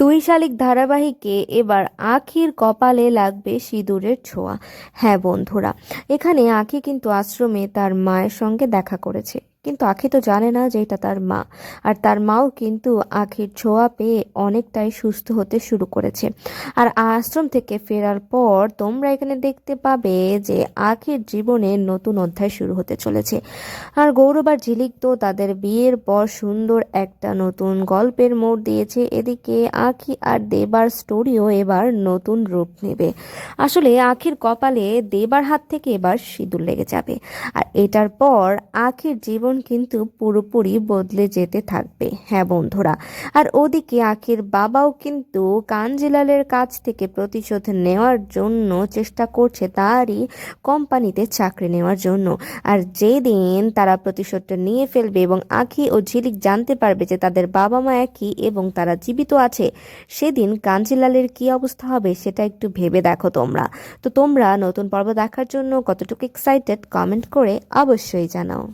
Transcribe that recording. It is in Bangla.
তুই শালিক ধারাবাহিকে এবার আখির কপালে লাগবে সিঁদুরের ছোঁয়া। হ্যাঁ বন্ধুরা, এখানে আখি কিন্তু আশ্রমে তার মায়ের সঙ্গে দেখা করেছে। কিন্তু আখি তো জানে না যে এটা তার মা। আর তার মাও কিন্তু আখির ছোঁয়া পেয়ে অনেকটাই সুস্থ হতে শুরু করেছে। আর আশ্রম থেকে ফেরার পর তোমরা এখানে দেখতে পাবে যে আখির জীবনে নতুন অধ্যায় শুরু হতে চলেছে। আর গৌরব আর ঝিলিক তো তাদের বিয়ের পর সুন্দর একটা নতুন গল্পের মোড় দিয়েছে। এদিকে আখি আর দেবার স্টোরিও এবার নতুন রূপ নেবে। আসলে আখির কপালে দেবার হাত থেকে এবার সিঁদুর লেগে যাবে। আর এটার পর আখির জীবন কিন্তু পুরোপুরি বদলে যেতে থাকবে। হ্যাঁ বন্ধুরা, আর ওদিকে আখির বাবাও কিন্তু কাঞ্জিলালের কাছ থেকে প্রতিশোধ নেওয়ার জন্য চেষ্টা করছে তারই কোম্পানিতে চাকরি নেওয়ার জন্য। আর যেদিন তারা প্রতিশোধটা নিয়ে ফেলবে এবং আখি ও ঝিলিক জানতে পারবে যে তাদের বাবা মা একই এবং তারা জীবিত আছে, সেদিন কাঞ্জিলালের কি অবস্থা হবে সেটা একটু ভেবে দেখো তোমরা। তো তোমরা নতুন পর্ব দেখার জন্য কতটুকু এক্সাইটেড কমেন্ট করে অবশ্যই জানাও।